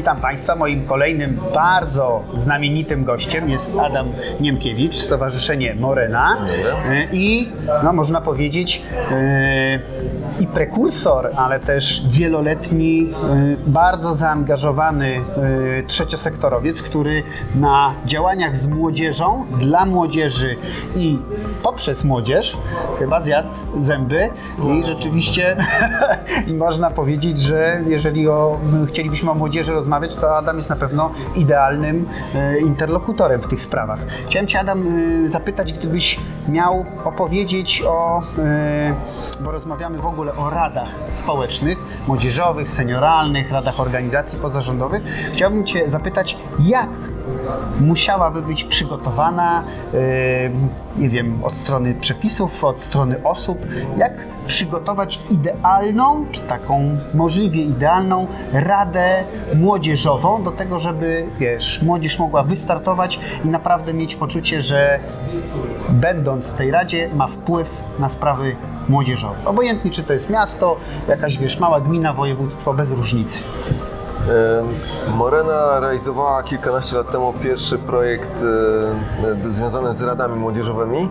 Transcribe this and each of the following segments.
Witam Państwa. Moim kolejnym bardzo znamienitym gościem jest Adam Niemkiewicz, Stowarzyszenie Morena E, i no, można powiedzieć e, i prekursor, ale też wieloletni, e, bardzo zaangażowany trzeciosektorowiec, który na działaniach z młodzieżą, dla młodzieży i poprzez młodzież chyba zjadł zęby i rzeczywiście i można powiedzieć, że jeżeli o, chcielibyśmy o młodzieży rozmawiać, to Adam jest na pewno idealnym e, interlokutorem w tych sprawach. Chciałem Cię Adam e, zapytać, gdybyś miał opowiedzieć o, e, bo rozmawiamy w ogóle o radach społecznych, młodzieżowych, senioralnych, radach organizacji pozarządowych. Chciałbym Cię zapytać, jak musiałaby być przygotowana, e, nie wiem, od strony przepisów, od strony osób, jak przygotować idealną, czy taką możliwie idealną radę młodzieżową do tego, żeby, wiesz, młodzież mogła wystartować i naprawdę mieć poczucie, że będąc w tej radzie ma wpływ na sprawy młodzieżowe. Obojętnie, czy to jest miasto, jakaś, wiesz, mała gmina, województwo, bez różnicy. Morena realizowała kilkanaście lat temu pierwszy projekt związany z radami młodzieżowymi.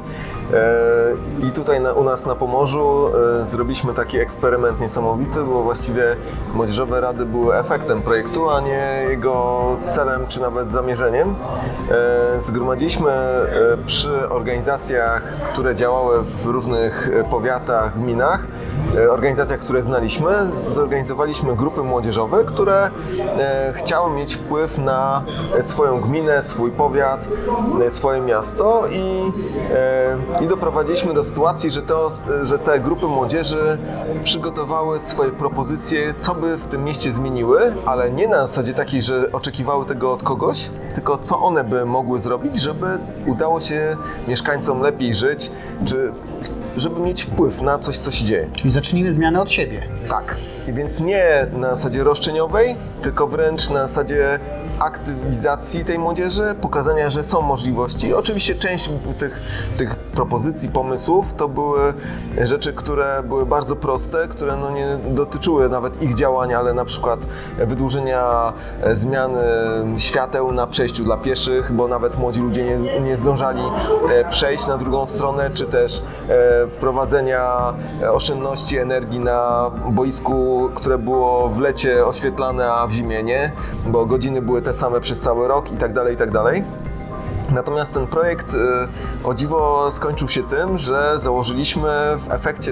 I tutaj na, u nas na Pomorzu zrobiliśmy taki eksperyment niesamowity, bo właściwie młodzieżowe rady były efektem projektu, a nie jego celem czy nawet zamierzeniem. Zgromadziliśmy e, przy organizacjach, które działały w różnych e, powiatach, gminach, organizacjach, które znaliśmy, zorganizowaliśmy grupy młodzieżowe, które e, chciały mieć wpływ na e, swoją gminę, swój powiat, e, swoje miasto i, e, i doprowadziliśmy do sytuacji, że, to, że te grupy młodzieży przygotowały swoje propozycje, co by w tym mieście zmieniły, ale nie na zasadzie takiej, że oczekiwały tego od kogoś, tylko co one by mogły zrobić, żeby udało się mieszkańcom lepiej żyć, czy żeby mieć wpływ na coś, co się dzieje. Czyli zacznijmy zmianę od siebie. Tak. I więc nie na zasadzie roszczeniowej, tylko wręcz na zasadzie aktywizacji tej młodzieży, pokazania, że są możliwości. Oczywiście część tych, tych propozycji, pomysłów to były rzeczy, które były bardzo proste, które no nie dotyczyły nawet ich działań, ale na przykład wydłużenia e, zmiany świateł na przejściu dla pieszych, bo nawet młodzi ludzie nie, nie zdążali e, przejść na drugą stronę, czy też e, wprowadzenia oszczędności energii na boisku, które było w lecie oświetlane, a w zimie nie, bo godziny były te same przez cały rok i tak dalej, i tak dalej. Natomiast ten projekt y, o dziwo skończył się tym, że założyliśmy w efekcie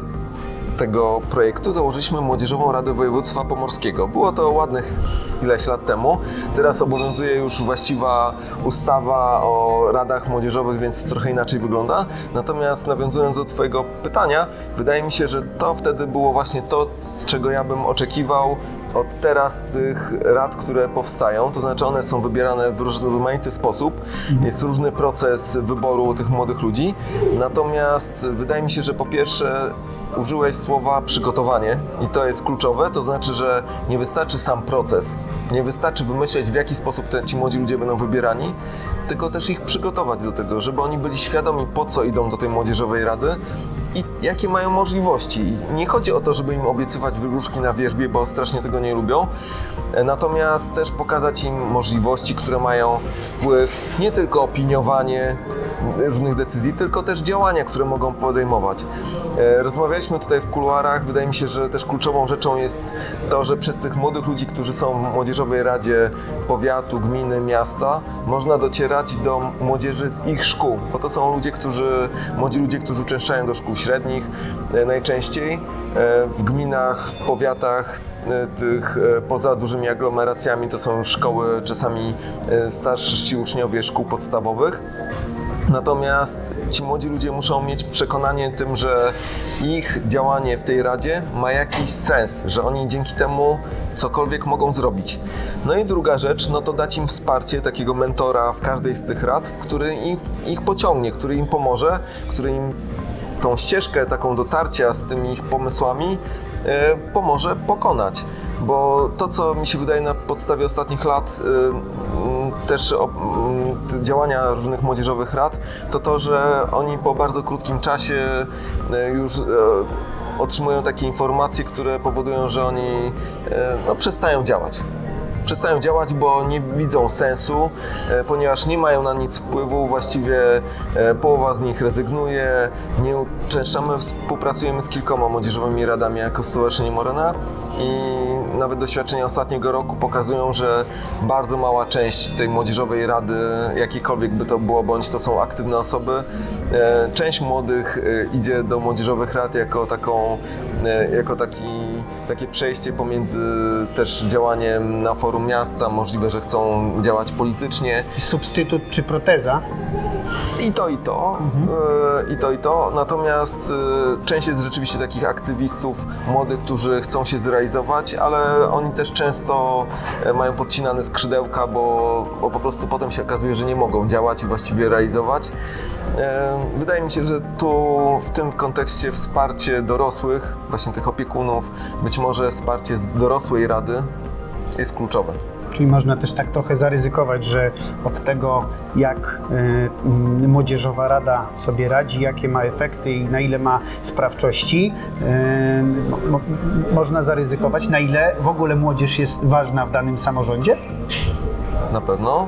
tego projektu założyliśmy Młodzieżową Radę Województwa Pomorskiego. Było to ładnych ileś lat temu. Teraz obowiązuje już właściwa ustawa o radach młodzieżowych, więc trochę inaczej wygląda. Natomiast nawiązując do Twojego pytania, wydaje mi się, że to wtedy było właśnie to, z czego ja bym oczekiwał od teraz tych rad, które powstają, to znaczy one są wybierane w rozmaity sposób, jest różny proces wyboru tych młodych ludzi, natomiast wydaje mi się, że po pierwsze użyłeś słowa przygotowanie i to jest kluczowe, to znaczy, że nie wystarczy sam proces, nie wystarczy wymyśleć w jaki sposób te, ci młodzi ludzie będą wybierani, tylko też ich przygotować do tego, żeby oni byli świadomi po co idą do tej młodzieżowej rady i jakie mają możliwości. Nie chodzi o to, żeby im obiecywać wygłuszki na wierzbie, bo strasznie tego nie lubią, E, natomiast też pokazać im możliwości, które mają wpływ, nie tylko opiniowanie różnych decyzji, tylko też działania, które mogą podejmować. E, Rozmawialiśmy tutaj w kuluarach, wydaje mi się, że też kluczową rzeczą jest to, że przez tych młodych ludzi, którzy są w Młodzieżowej Radzie Powiatu, Gminy, Miasta, można docierać do młodzieży z ich szkół, bo to są ludzie, którzy, młodzi ludzie, którzy uczęszczają do szkół średnich e, najczęściej, e, w gminach, w powiatach tych poza dużymi aglomeracjami to są szkoły czasami starsi uczniowie szkół podstawowych. Natomiast ci młodzi ludzie muszą mieć przekonanie tym, że ich działanie w tej radzie ma jakiś sens, że oni dzięki temu cokolwiek mogą zrobić. No i druga rzecz, no to dać im wsparcie takiego mentora w każdej z tych rad, który ich, ich pociągnie, który im pomoże, który im tą ścieżkę taką dotarcia z tymi ich pomysłami e, pomoże pokonać. Bo to, co mi się wydaje na podstawie ostatnich lat, e, też o, m, t- działania różnych młodzieżowych rad, to to, że oni po bardzo krótkim czasie e, już e, otrzymują takie informacje, które powodują, że oni e, no, przestają działać. Przestają działać, bo nie widzą sensu, e, ponieważ nie mają na nic wpływu. Właściwie e, połowa z nich rezygnuje. Nie uczęszczamy, współpracujemy z kilkoma młodzieżowymi radami jako Stowarzyszenie Morena i nawet doświadczenia ostatniego roku pokazują, że bardzo mała część tej młodzieżowej rady, jakiejkolwiek by to było, bądź to są aktywne osoby, e, część młodych idzie do młodzieżowych rad jako taką, jako taki, takie przejście pomiędzy też działaniem na forum miasta, możliwe, że chcą działać politycznie, Substytut czy proteza? I to, i to. E, I to, i to. Natomiast e, część jest rzeczywiście takich aktywistów młodych, którzy chcą się zrealizować, ale oni też często e, mają podcinane skrzydełka, bo, bo po prostu potem się okazuje, że nie mogą działać i właściwie realizować. Wydaje mi się, że tu w tym kontekście wsparcie dorosłych, właśnie tych opiekunów, być może wsparcie z dorosłej rady jest kluczowe. Czyli można też tak trochę zaryzykować, że od tego, jak y, y, młodzieżowa rada sobie radzi, jakie ma efekty i na ile ma sprawczości, y, mo, można zaryzykować, na ile w ogóle młodzież jest ważna w danym samorządzie? Na pewno,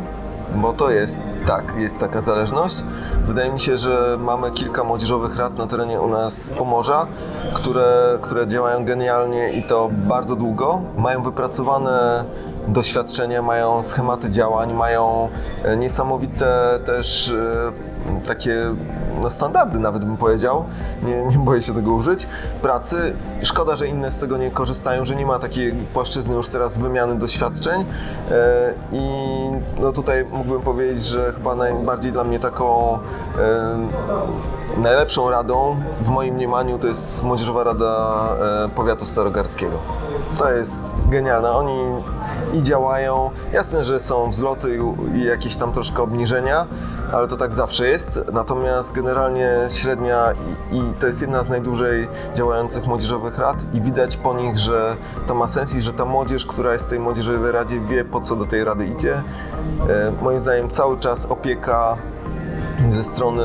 bo to jest tak, jest taka zależność. Wydaje mi się, że mamy kilka młodzieżowych rad na terenie u nas Pomorza, które, które działają genialnie i to bardzo długo. Mają wypracowane doświadczenia, mają schematy działań, mają e, niesamowite też e, takie no, standardy, nawet bym powiedział. Nie, nie boję się tego użyć. Pracy. Szkoda, że inne z tego nie korzystają, że nie ma takiej płaszczyzny już teraz wymiany doświadczeń. E, I no tutaj mógłbym powiedzieć, że chyba najbardziej dla mnie taką najlepszą radą w moim mniemaniu to jest Młodzieżowa Rada Powiatu Starogardzkiego. To jest genialne. Oni i działają. Jasne, że są wzloty i, jakieś tam troszkę obniżenia, ale to tak zawsze jest. Natomiast generalnie średnia i, i to jest jedna z najdłużej działających młodzieżowych rad i widać po nich, że to ma sens i że ta młodzież, która jest w tej młodzieżowej radzie wie po co do tej rady idzie. E, moim zdaniem cały czas opieka ze strony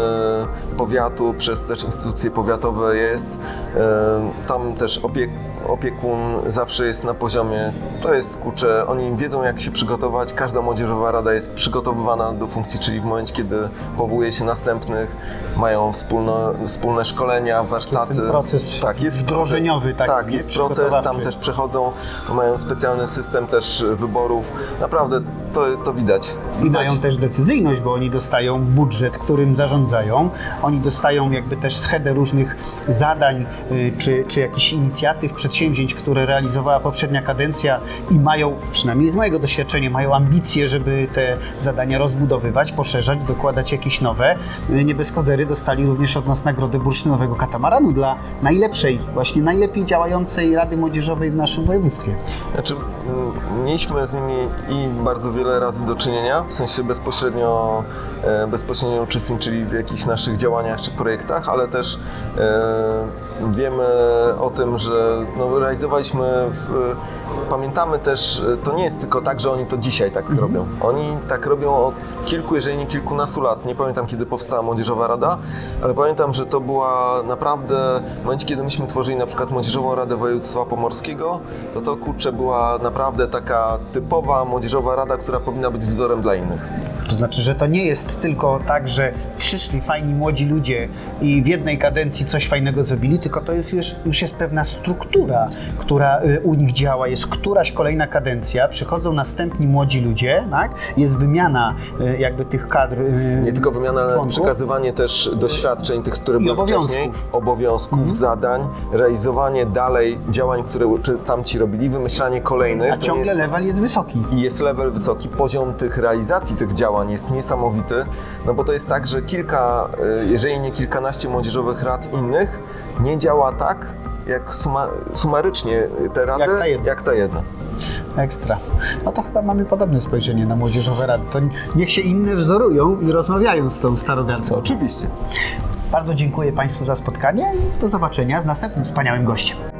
powiatu, przez też instytucje powiatowe jest. E, Tam też opiek opiekun zawsze jest na poziomie, to jest kurczę, oni wiedzą jak się przygotować, każda młodzieżowa rada jest przygotowywana do funkcji, czyli w momencie, kiedy powołuje się następnych, mają wspólno, wspólne szkolenia, warsztaty. ten proces tak, jest wdrożeniowy, proces, tak, tak, jest proces, tam przygotowawczy. też przechodzą, mają specjalny system też wyborów. Naprawdę to, to widać. I mają też decyzyjność, bo oni dostają budżet, którym zarządzają. Oni dostają jakby też schedę różnych zadań y, czy, czy jakichś inicjatyw, przedsięwzięć, które realizowała poprzednia kadencja i mają, przynajmniej z mojego doświadczenia, mają ambicje, żeby te zadania rozbudowywać, poszerzać, dokładać jakieś nowe. Nie bez kozery dostali również od nas nagrodę bursztynowego katamaranu dla najlepszej, właśnie najlepiej działającej Rady Młodzieżowej w naszym województwie. Znaczy, mieliśmy z nimi i bardzo wiele razy do czynienia, w sensie bezpośrednio, e, bezpośrednio uczestniczyli w jakichś naszych działaniach czy projektach, ale też wiemy o tym, że no, realizowaliśmy, w, pamiętamy też, e, to nie jest tylko tak, że oni to dzisiaj tak robią. Oni tak robią od kilku, jeżeli nie kilkunastu lat. Nie pamiętam, kiedy powstała Młodzieżowa Rada, ale pamiętam, że to była naprawdę, w momencie, kiedy myśmy tworzyli na przykład Młodzieżową Radę Województwa Pomorskiego, to to kurczę była naprawdę taka typowa Młodzieżowa Rada, która powinna być wzorem dla innych. To znaczy, że to nie jest tylko tak, że przyszli fajni młodzi ludzie i w jednej kadencji coś fajnego zrobili, tylko to jest już, już jest pewna struktura, która y, u nich działa. Jest któraś kolejna kadencja, przychodzą następni młodzi ludzie, tak? jest wymiana y, jakby tych kadr. y, Nie tylko wymiana, ale członków. przekazywanie też doświadczeń tych, które były obowiązków. wcześniej, obowiązków, zadań, realizowanie dalej działań, które tamci robili, wymyślanie kolejnych. A ciągle jest... level jest wysoki. I jest level wysoki, poziom tych realizacji tych działań jest niesamowity, no bo to jest tak, że kilka, y, jeżeli nie kilkanaście młodzieżowych rad innych nie działa tak, jak suma, sumarycznie te rady, Jak ta jedna. jak ta jedna. Ekstra. No to chyba mamy podobne spojrzenie na młodzieżowe rady. To niech się inne wzorują i rozmawiają z tą starogardzką. Oczywiście. Bardzo dziękuję Państwu za spotkanie i do zobaczenia z następnym wspaniałym gościem.